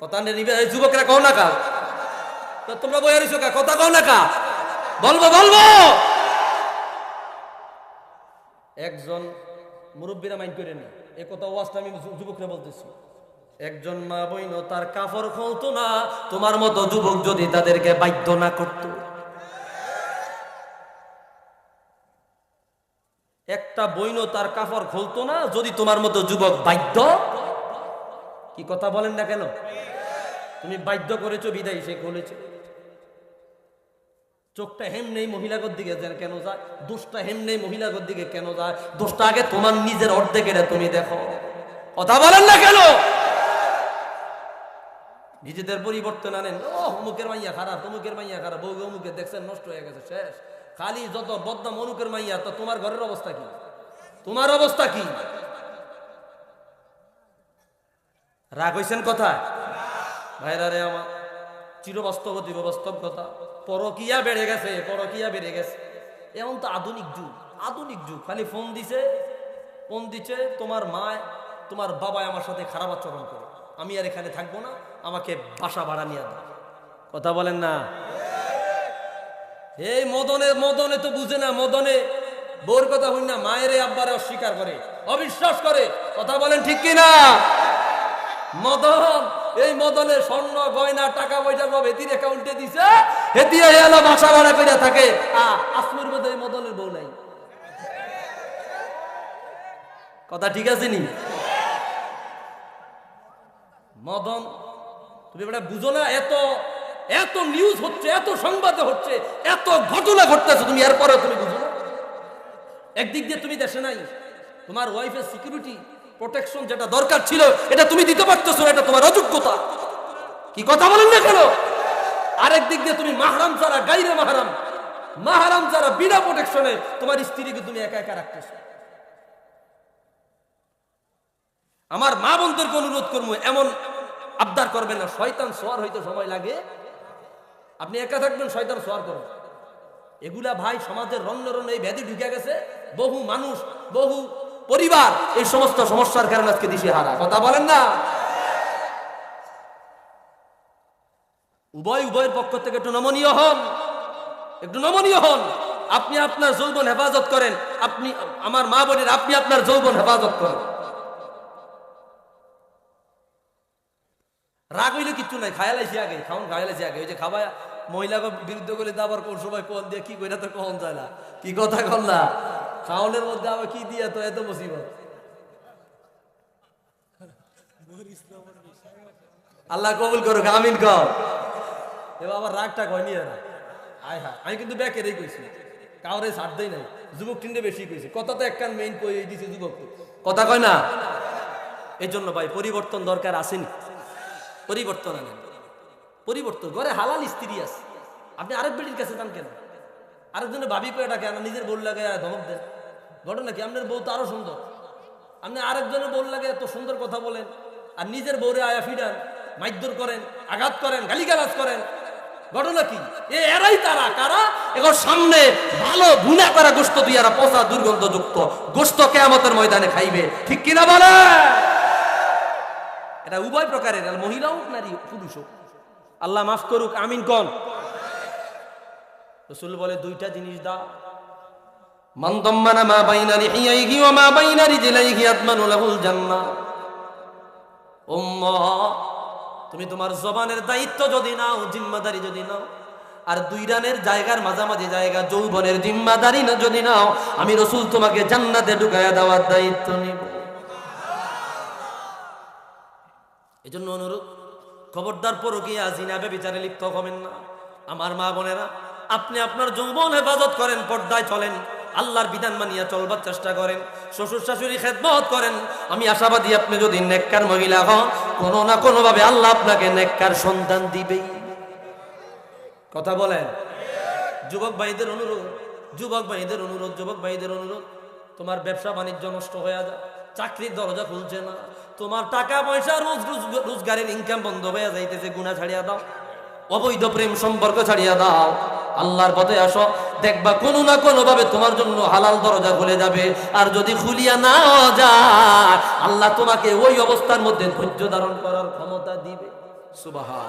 কথা নিবে না কা? তোমরা বই হারিছো কা? কথা কও না কা? বলব বলব! একজন মুরব্বীরা মাইন্ড করে না। এ কথা ওয়াজটা আমি যুবকরা বলতেছি। একজন মা বইন, তার কাপড় খুলতো না, তোমার মতো যুবক যদি তাদেরকে বাধ্য না করতো। একটা বইন তার কাপড় খুলতো না, যদি তোমার মতো যুবক বাধ্য কি কথা বলেন না কেন? তুমি বাধ্য করেছ বিদায়, সে খুলেছে চোখটা হেম নেই মহিলাগর দিকে কেন যায়? দোষটা হেম নেই মহিলাগর দিকে কেন যায়? দোষটা আগে তোমার নিজের অর্ধেকের তুমি দেখো। কথা বলেন না কেন? নিজেদের পরিবর্তন আনেন। অমুকের মাইয়া খারাপ তমুকের মাইয়া খারাপ। বউ অমুকে দেখছেন, নষ্ট হয়ে গেছে, শেষ। খালি যত বদনাম অনুকের মাইয়া, তো তোমার ঘরের অবস্থা কি? তোমার অবস্থা কি? রাগ হয়েছেন কথায়? ভাইরা রে আমার চিরবাস্তবতী বাস্তব কথা। পরকিয়া বেড়ে গেছে, পরকিয়া বেড়ে গেছে। এমন তো আধুনিক যুগ আধুনিক যুগ। খালি ফোন দিছে ফোন দিছে, তোমার মা তোমার বাবা আমার সাথে খারাপ আচরণ করে। আমি আর এখানে থাকব না, আমাকে বাসা ভাড়া নিয়ে দাও। কথা বলেন না? এই মদনে মদনে তো বুঝে না, মদনে বোর কথা হই না মায়েরে আব্বারে অস্বীকার করে, অবিশ্বাস করে। কথা বলেন ঠিক কি না মদন, এই মদনে স্বর্ণ, গয়না, টাকা পয়সা সব হেতির অ্যাকাউন্টে দিছে। হেতিয়ে এলো বাসা ভাড়া করে থাকে। আসমির মধ্যে এই মদনের বউ নাই। কথা ঠিক আছে নি? মদন, তুমি এটা বুঝো না, এত এত নিউজ হচ্ছে, এত সংবাদ হচ্ছে, এত ঘটনা ঘটতেছে, তুমি এরপরে তুমি বুঝো একদিক দিয়ে তুমি দেশে নাই, তোমার ওয়াইফের সিকিউরিটি প্রোটেকশন যেটা দরকার ছিল, এটা তুমি দিতে পারতেছো এটা তোমার অযোগ্যতা। কি কথা বলেন না কেন? আরেক দিক দিয়ে তুমি মাহারাম ছাড়া, গাইরে মাহারাম। মাহারাম ছাড়া বিনা প্রোটেকশনে তোমার স্ত্রীকে তুমি একা একা রাখতেছো। আমার মা বোনদেরকে অনুরোধ করব, এমন আবদার করবেন না, শয়তান সোয়ার হইতে সময় লাগে। আপনি একা থাকবেন, শয়তান সোয়ার করবেন এগুলা ভাই সমাজের রন্য রন্য এই ব্যাধি ঢুকে গেছে। বহু মানুষ, বহু পরিবার এই সমস্ত সমস্যার কারণে আজকে দিশে হারা। কথা বলেন না? উভয় উভয়ের পক্ষ থেকে একটু নমনীয় হন। একটু নমনীয় হন। আপনি আপনার যৌবন হেফাজত করেন। আপনি, আমার মা বোনের, আপনি আপনার যৌবন হেফাজত করেন। রাগ হইলে কিচ্ছু নাই, খায়া লাইছি আগে, খাওন, খায়া লাইছি আগে। ওই যে খাওয়া মহিলাকে বিরুদ্ধে করলে তো আবার কোন সময় কোন দিয়ে কি কইরা তো কখন যায় না। কি কথা কল না? খাওয়ানোর মধ্যে আবার কি দিয়ে তো এত মুসিবত? আল্লাহ কবুল করুক, আমিন কর এবার আবার রাগটা হয়নি এরা আয় হা আমি কিন্তু ব্যাকেরই কইছি কাউরে ছাড় দেই নাই। যুবক টিন্ডে বেশি কইছি। কথা তো একখান মেইন কই দিছে যুবক। কথা কয় না? এই জন্য ভাই, পরিবর্তন দরকার আসেনি। পরিবর্তন আনেন। পরিবর্তন। ঘরে হালাল স্ত্রী আছে। আপনি আরেক বেটির কাছে যান কেন? আরেকজনের ভাবি করে ডাকে আমরা নিজের বউ লাগে ধমক দেন ঘটনা কি? আপনার বউ তো আরও সুন্দর। আপনি আরেকজনের বউ লাগে, এত সুন্দর কথা বলেন, আর নিজের বউরে আয়া ফিরান মাইদ্যর করেন, আঘাত করেন, গালিগালাজ করেন। ঘটনা কি? এরাই তারা, কারা? এখন সামনে ভালো ভুনা করা গোস্ত দিয়ে এরা পচা দুর্গন্ধযুক্ত। গোস্ত কেয়ামতের ময়দানে খাইবে। ঠিক কিনা বলে এটা উভয় প্রকারের মহিলা হোক, নারী পুরুষ হোক। আল্লাহ মাফ করুক, আমিন কন। রসুল বলে, দুইটা জিনিস দাও। মান দাম্মানা মা বাইনা লিহিয়াইহি ওয়া মা বাইনা রিজলাইহি আতমানু লাহুল জান্নাহ। উম্মাহ তুমি তোমার জবানের দায়িত্ব যদি নাও, জিম্মাদারি যদি নাও, আর দুই রানের জায়গার মাঝামাঝি জায়গা, যৌবনের জিম্মাদারি না যদি নাও, আমি রসুল তোমাকে জান্নাতে ঢুকায়া দেওয়ার দায়িত্ব নিব। এই জন্য অনুরোধ, খবরদার পরকিয়া জিনাবে বিচারে লিপ্ত হবেন না। আমার মা বোনেরা আপনি আপনার যৌবন হেফাজত করেন, পর্দায় চলেন। আল্লাহর বিধান মানিয়া চলবার চেষ্টা করেন। শ্বশুর শাশুড়ি খেদমত করেন। আমি আশাবাদী আপনি যদি নেককার মহিলা হন, কোনো না কোনো ভাবে আল্লাহ আপনাকে নেককার সন্তান দিবেই কথা বলেন? যুবক ভাইদের অনুরোধ, যুবক ভাইদের অনুরোধ, যুবক ভাইদের অনুরোধ। তোমার ব্যবসা বাণিজ্য নষ্ট হয়ে যায় চাকরির দরজা খুলছে না। তোমার টাকা পয়সা রোজ রোজ রোজগারের ইনকাম বন্ধ হয়ে যাইতেছে গুণা ছাড়িয়া দাও। অবৈধ প্রেম সম্পর্ক ছাড়িয়া দাও। আল্লাহর পথে আসো, দেখবা কোনো না কোনো ভাবে তোমার জন্য হালাল দরজা খুলে যাবে। আর যদি খুলিয়া না যায়, আল্লাহ তোমাকে ওই অবস্থার মধ্যে ধৈর্য ধারণ করার ক্ষমতা দিবে। সুবাহা